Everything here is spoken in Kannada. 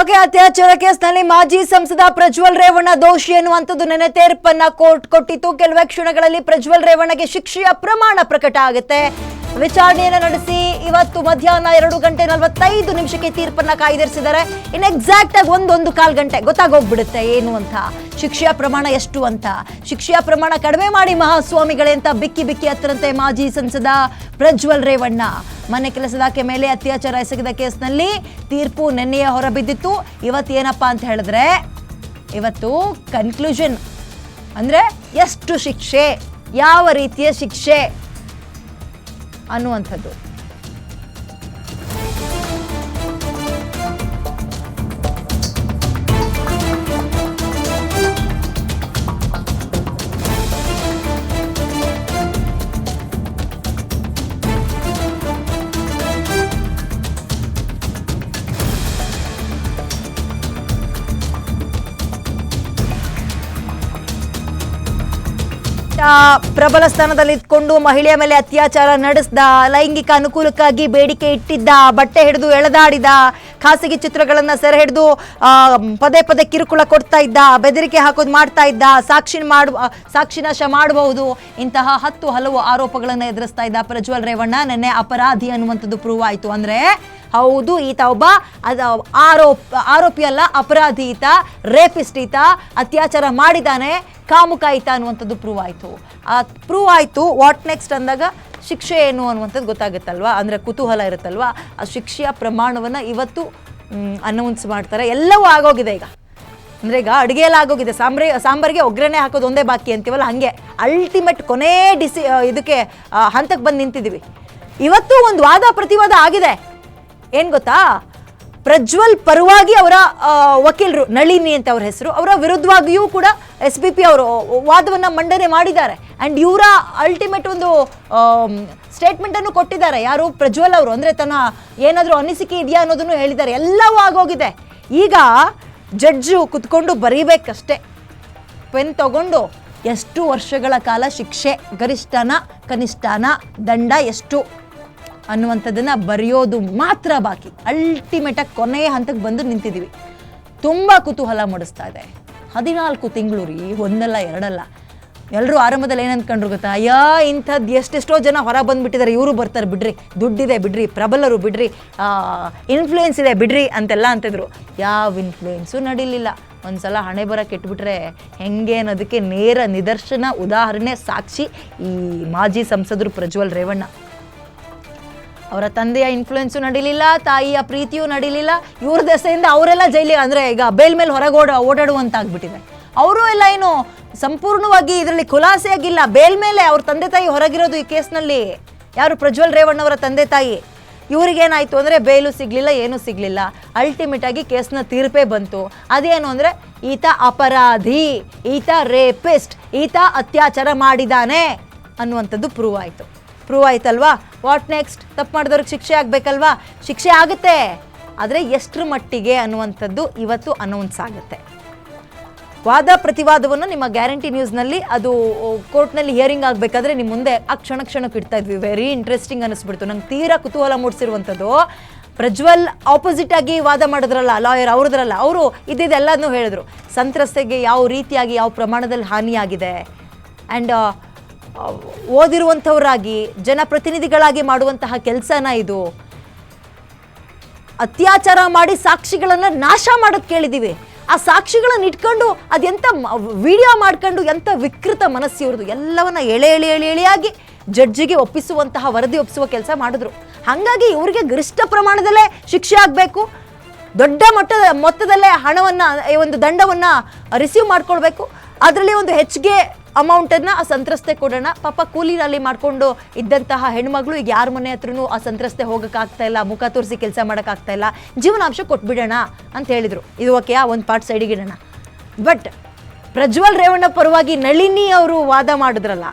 ಓಕೆ ಅತ್ಯಾಚಾರ ಕೇಸ್ನಲ್ಲಿ ಮಾಜಿ ಸಂಸದ ಪ್ರಜ್ವಲ್ ರೇವಣ್ಣ ದೋಷಿ ಎನ್ನುವಂಥದ್ದು ನೆನೆ ತೀರ್ಪನ್ನ ಕೋರ್ಟ್ ಕೊಟ್ಟಿತ್ತು. ಕೆಲವೇ ಕ್ಷಣಗಳಲ್ಲಿ ಪ್ರಜ್ವಲ್ ರೇವಣ್ಣಗೆ ಶಿಕ್ಷೆಯ ಪ್ರಮಾಣ ಪ್ರಕಟ ಆಗುತ್ತೆ. ವಿಚಾರಣೆಯನ್ನು ನಡೆಸಿ ಇವತ್ತು ಮಧ್ಯಾಹ್ನ ಎರಡು ಗಂಟೆ ನಲವತ್ತೈದು ನಿಮಿಷಕ್ಕೆ ತೀರ್ಪನ್ನ ಕಾಯ್ದಿರಿಸಿದ್ದಾರೆ. ಇನ್ ಎಕ್ಸಾಕ್ಟ್ ಆಗಿ ಒಂದೊಂದು ಕಾಲ್ ಗಂಟೆ ಗೊತ್ತಾಗೋಗ್ಬಿಡುತ್ತೆ ಏನು ಅಂತ. ಶಿಕ್ಷೆಯ ಪ್ರಮಾಣ ಎಷ್ಟು ಅಂತ. ಶಿಕ್ಷೆಯ ಪ್ರಮಾಣ ಕಡಿಮೆ ಮಾಡಿ ಮಹಾಸ್ವಾಮಿಗಳೇ ಅಂತ ಬಿಕ್ಕಿ ಬಿಕ್ಕಿ ಹತ್ತರಂತೆ ಮಾಜಿ ಸಂಸದ ಪ್ರಜ್ವಲ್ ರೇವಣ್ಣ. ಮನೆ ಕೆಲಸದಾಕೆ ಮೇಲೆ ಅತ್ಯಾಚಾರ ಎಸಗಿದ ಕೇಸ್ನಲ್ಲಿ ತೀರ್ಪು ನಿನ್ನೆಯೇ ಹೊರಬಿದ್ದಿತ್ತು. ಇವತ್ತು ಏನಪ್ಪ ಅಂತ ಹೇಳಿದ್ರೆ, ಇವತ್ತು ಕನ್ಕ್ಲೂಷನ್ ಅಂದರೆ ಎಷ್ಟು ಶಿಕ್ಷೆ? ಯಾವ ರೀತಿಯ ಶಿಕ್ಷೆ? ಅನ್ನುವಂಥದ್ದು. ಪ್ರಬಲ ಸ್ಥಾನದಲ್ಲಿ ಇದ್ಕೊಂಡು ಮಹಿಳೆಯ ಮೇಲೆ ಅತ್ಯಾಚಾರ ನಡೆಸಿದ, ಲೈಂಗಿಕ ಅನುಕೂಲಕ್ಕಾಗಿ ಬೇಡಿಕೆ ಇಟ್ಟಿದ್ದ, ಬಟ್ಟೆ ಹಿಡಿದು ಎಳೆದಾಡಿದ, ಖಾಸಗಿ ಚಿತ್ರಗಳನ್ನ ಸೆರೆ ಹಿಡಿದು ಪದೇ ಪದೇ ಕಿರುಕುಳ ಕೊಡ್ತಾ ಇದ್ದ, ಬೆದರಿಕೆ ಹಾಕೋದು ಮಾಡ್ತಾ ಇದ್ದ, ಸಾಕ್ಷಿ ಮಾಡು ಸಾಕ್ಷಿನಾಶ ಮಾಡಬಹುದು, ಇಂತಹ ಹತ್ತು ಹಲವು ಆರೋಪಗಳನ್ನು ಎದುರಿಸ್ತಾ ಇದ್ದ ಪ್ರಜ್ವಲ್ ರೇವಣ್ಣ, ನಿನ್ನೆ ಅಪರಾಧಿ ಅನ್ನುವಂಥದ್ದು ಪ್ರೂವ್ ಆಯಿತು. ಅಂದ್ರೆ, ಹೌದು, ಈತ ಒಬ್ಬ ಆರೋಪ, ಆರೋಪಿ ಅಲ್ಲ, ಅಪರಾಧಿ ಈತ ರೇಪಿಸ್ಟ್ ಈತ, ಅತ್ಯಾಚಾರ ಮಾಡಿದ್ದಾನೆ. ಕಾಮುಕ ಆಯ್ತಾ ಅನ್ನುವಂಥದ್ದು ಪ್ರೂವ್ ಆಯಿತು. ಆ ಪ್ರೂವ್ ಆಯಿತು ವಾಟ್ ನೆಕ್ಸ್ಟ್ ಅಂದಾಗ ಶಿಕ್ಷೆ ಏನು ಅನ್ನುವಂಥದ್ದು ಗೊತ್ತಾಗುತ್ತಲ್ವಾ? ಅಂದರೆ ಕುತೂಹಲ ಇರುತ್ತಲ್ವಾ? ಆ ಶಿಕ್ಷೆಯ ಪ್ರಮಾಣವನ್ನು ಇವತ್ತು ಅನೌನ್ಸ್ ಮಾಡ್ತಾರೆ. ಎಲ್ಲವೂ ಆಗೋಗಿದೆ ಈಗ. ಅಂದರೆ ಈಗ ಅಡುಗೆಯಲ್ಲಿ ಆಗೋಗಿದೆ. ಸಾಂಬ್ರೆ, ಸಾಂಬಾರಿಗೆ ಒಗ್ಗರಣೆ ಹಾಕೋದು ಒಂದೇ ಬಾಕಿ ಅಂತೀವಲ್ಲ? ಹಾಗೆ. ಅಲ್ಟಿಮೇಟ್ ಕೊನೇ ಡಿಸಿ ಇದಕ್ಕೆ ಹಂತಕ್ಕೆ ಬಂದು ನಿಂತಿದ್ದೀವಿ. ಇವತ್ತು ಒಂದು ವಾದ ಪ್ರತಿವಾದ ಆಗಿದೆ. ಏನು ಗೊತ್ತಾ? ಪ್ರಜ್ವಲ್ ಪರವಾಗಿ ಅವರ ವಕೀಲರು ನಳಿನಿ ಅಂತ ಅವರ ಹೆಸರು, ಅವರ ವಿರುದ್ಧವಾಗಿಯೂ ಕೂಡ ಎಸ್ ಬಿ ಪಿ ಅವರು ವಾದವನ್ನು ಮಂಡನೆ ಮಾಡಿದ್ದಾರೆ. ಆ್ಯಂಡ್ ಇವರ ಅಲ್ಟಿಮೇಟ್ ಒಂದು ಸ್ಟೇಟ್ಮೆಂಟನ್ನು ಕೊಟ್ಟಿದ್ದಾರೆ. ಯಾರು? ಪ್ರಜ್ವಲ್ ಅವರು. ಅಂದರೆ ತನ್ನ ಏನಾದರೂ ಅನಿಸಿಕೆ ಇದೆಯಾ ಅನ್ನೋದನ್ನು ಹೇಳಿದ್ದಾರೆ. ಎಲ್ಲವೂ ಆಗೋಗಿದೆ. ಈಗ ಜಡ್ಜು ಕುತ್ಕೊಂಡು ಬರೀಬೇಕಷ್ಟೇ. ಪೆನ್ ತಗೊಂಡು ಎಷ್ಟು ವರ್ಷಗಳ ಕಾಲ ಶಿಕ್ಷೆ, ಗರಿಷ್ಠನ, ಕನಿಷ್ಠನ, ದಂಡ ಎಷ್ಟು? ಅನ್ನುವಂಥದ್ದನ್ನು ಬರೆಯೋದು ಮಾತ್ರ ಬಾಕಿ. ಅಲ್ಟಿಮೇಟಾಗಿ ಕೊನೆಯ ಹಂತಕ್ಕೆ ಬಂದು ನಿಂತಿದ್ದೀವಿ. ತುಂಬ ಕುತೂಹಲ ಮೂಡಿಸ್ತಾ ಇದೆ. ಹದಿನಾಲ್ಕು ತಿಂಗಳು ರೀ, ಒಂದಲ್ಲ, ಎರಡಲ್ಲ. ಎಲ್ಲರೂ ಆರಂಭದಲ್ಲಿ ಏನು ಅಂದ್ಕೊಂಡ್ರು ಗೊತ್ತಾ? ಅಯ್ಯೋ, ಇಂಥದ್ದು ಎಷ್ಟೆಷ್ಟೋ ಜನ ಹೊರ ಬಂದುಬಿಟ್ಟಿದ್ದಾರೆ. ಇವರು ಬರ್ತಾರೆ, ಬಿಡ್ರಿ. ದುಡ್ಡಿದೆ, ಬಿಡ್ರಿ. ಪ್ರಬಲರು, ಬಿಡ್ರಿ. ಇನ್ಫ್ಲೂಯೆನ್ಸ್ ಇದೆ, ಬಿಡ್ರಿ ಅಂತೆಲ್ಲ ಅಂತಿದ್ರು. ಯಾವ ಇನ್ಫ್ಲೂಯೆನ್ಸು ನಡೀಲಿಲ್ಲ. ಒಂದ್ಸಲ ಹಣೆ ಬರ ಕೆಟ್ಬಿಟ್ರೆ ಹೆಂಗೆ ಅನ್ನೋದಕ್ಕೆ ನೇರ ನಿದರ್ಶನ, ಉದಾಹರಣೆ, ಸಾಕ್ಷಿ ಈ ಮಾಜಿ ಸಂಸದರು ಪ್ರಜ್ವಲ್ ರೇವಣ್ಣ. ಅವರ ತಂದೆಯ ಇನ್ಫ್ಲುಯೆನ್ಸು ನಡೀಲಿಲ್ಲ, ತಾಯಿಯ ಪ್ರೀತಿಯೂ ನಡೀಲಿಲ್ಲ. ಇವ್ರ ದೆಸೆಯಿಂದ ಅವರೆಲ್ಲ ಜೈಲಿಗೆ, ಅಂದರೆ ಈಗ ಬೇಲ್ ಮೇಲೆ ಹೊರಗೆ ಓಡ, ಓಡಾಡುವಂತಾಗ್ಬಿಟ್ಟಿದೆ. ಅವರು ಎಲ್ಲ ಏನು ಸಂಪೂರ್ಣವಾಗಿ ಇದರಲ್ಲಿ ಖುಲಾಸೆಯಾಗಿಲ್ಲ. ಬೇಲ್ ಮೇಲೆ ಅವ್ರ ತಂದೆ ತಾಯಿ ಹೊರಗಿರೋದು ಈ ಕೇಸ್ನಲ್ಲಿ ಯಾರು? ಪ್ರಜ್ವಲ್ ರೇವಣ್ಣವರ ತಂದೆ ತಾಯಿ. ಇವರಿಗೇನಾಯಿತು ಅಂದರೆ ಬೇಲು ಸಿಗಲಿಲ್ಲ, ಏನೂ ಸಿಗಲಿಲ್ಲ. ಅಲ್ಟಿಮೇಟ್ ಆಗಿ ಕೇಸ್ನ ತೀರ್ಪೇ ಬಂತು. ಅದೇನು ಅಂದರೆ ಈತ ಅಪರಾಧಿ, ಈತ ರೇಪಿಸ್ಟ್ ಈತ ಅತ್ಯಾಚಾರ ಮಾಡಿದಾನೆ ಅನ್ನುವಂಥದ್ದು ಪ್ರೂವ್ ಆಯಿತು. ಪ್ರೂವ್ ಆಯ್ತಲ್ವಾ? ವಾಟ್ ನೆಕ್ಸ್ಟ್ ತಪ್ಪು ಮಾಡಿದವ್ರಿಗೆ ಶಿಕ್ಷೆ ಆಗಬೇಕಲ್ವಾ? ಶಿಕ್ಷೆ ಆಗುತ್ತೆ. ಆದರೆ ಎಷ್ಟರ ಮಟ್ಟಿಗೆ ಅನ್ನುವಂಥದ್ದು ಇವತ್ತು ಅನೌನ್ಸ್ ಆಗುತ್ತೆ. ವಾದ ಪ್ರತಿವಾದವನ್ನು ನಿಮ್ಮ ಗ್ಯಾರಂಟಿ ನ್ಯೂಸ್ನಲ್ಲಿ ಅದು ಕೋರ್ಟ್ನಲ್ಲಿ ಹಿಯರಿಂಗ್ ಆಗಬೇಕಾದ್ರೆ ನಿಮ್ಮ ಮುಂದೆ ಆ ಕ್ಷಣ ಕ್ಷಣಕ್ಕೆ ಇಡ್ತಾ ಇದ್ವಿ. ವೆರಿ ಇಂಟ್ರೆಸ್ಟಿಂಗ್ ಅನಿಸ್ಬಿಡ್ತು ನಂಗೆ ತೀರಾ ಕುತೂಹಲ ಮೂಡಿಸಿರುವಂಥದ್ದು. ಪ್ರಜ್ವಲ್ ಆಪೋಸಿಟ್ ಆಗಿ ವಾದ ಮಾಡಿದ್ರಲ್ಲ ಲಾಯರ್ ಅವ್ರದ್ರಲ್ಲ, ಅವರು ಇದ್ದಿದ್ದೆಲ್ಲದನ್ನೂ ಹೇಳಿದ್ರು. ಸಂತ್ರಸ್ತೆಗೆ ಯಾವ ರೀತಿಯಾಗಿ, ಯಾವ ಪ್ರಮಾಣದಲ್ಲಿ ಹಾನಿಯಾಗಿದೆ? ಆ್ಯಂಡ್ ಓದಿರುವಂಥವರಾಗಿ, ಜನಪ್ರತಿನಿಧಿಗಳಾಗಿ ಮಾಡುವಂತಹ ಕೆಲಸನ ಇದು. ಅತ್ಯಾಚಾರ ಮಾಡಿ ಸಾಕ್ಷಿಗಳನ್ನು ನಾಶ ಮಾಡೋದು ಕೇಳಿದ್ದೀವಿ ಆ ಸಾಕ್ಷಿಗಳನ್ನು ಇಟ್ಕೊಂಡು ಅದೆಂತ ವಿಡಿಯೋ ಮಾಡ್ಕೊಂಡು ಎಂಥ ವಿಕೃತ ಮನಸ್ಸು ಇವ್ರದ್ದು. ಎಲ್ಲವನ್ನ ಎಳೆ ಎಳೆ ಎಳೆ, ಎಳೆಯಾಗಿ ಜಡ್ಜಿಗೆ ಒಪ್ಪಿಸುವಂತಹ ವರದಿ ಒಪ್ಪಿಸುವ ಕೆಲಸ ಮಾಡಿದ್ರು. ಹಾಗಾಗಿ ಇವರಿಗೆ ಗರಿಷ್ಠ ಪ್ರಮಾಣದಲ್ಲೇ ಶಿಕ್ಷೆ ಆಗಬೇಕು. ದೊಡ್ಡ ಮಟ್ಟದ, ಮೊತ್ತದಲ್ಲೇ ಹಣವನ್ನು, ಈ ಒಂದು ದಂಡವನ್ನು ರಿಸೀವ್ ಮಾಡ್ಕೊಳ್ಬೇಕು. ಅದರಲ್ಲಿ ಒಂದು ಹೆಚ್ಚಿಗೆ ಅಮೌಂಟನ್ನು ಆ ಸಂತ್ರಸ್ತೆ ಕೊಡೋಣ. ಪಾಪ ಕೂಲಿನಲ್ಲಿ ಮಾಡ್ಕೊಂಡು ಇದ್ದಂತಹ ಹೆಣ್ಮಗಳು ಈಗ ಯಾರ ಮನೆ ಹತ್ರನೂ ಆ ಸಂತ್ರಸ್ತೆ ಹೋಗೋಕ್ಕಾಗ್ತಾ ಇಲ್ಲ, ಮುಖ ತೋರಿಸಿ ಕೆಲಸ ಮಾಡೋಕ್ಕಾಗ್ತಾ ಇಲ್ಲ. ಜೀವನಾಂಶ ಕೊಟ್ಬಿಡೋಣ ಅಂತ ಹೇಳಿದರು. ಇದು ಓಕೆ, ಆ ಒಂದು ಪಾರ್ಟ್ ಸೈಡಿಗೆ ಇಡೋಣ. ಬಟ್ ಪ್ರಜ್ವಲ್ ರೇವಣ್ಣ ಪರವಾಗಿ ನಳಿನಿ ಅವರು ವಾದ ಮಾಡಿದ್ರಲ್ಲ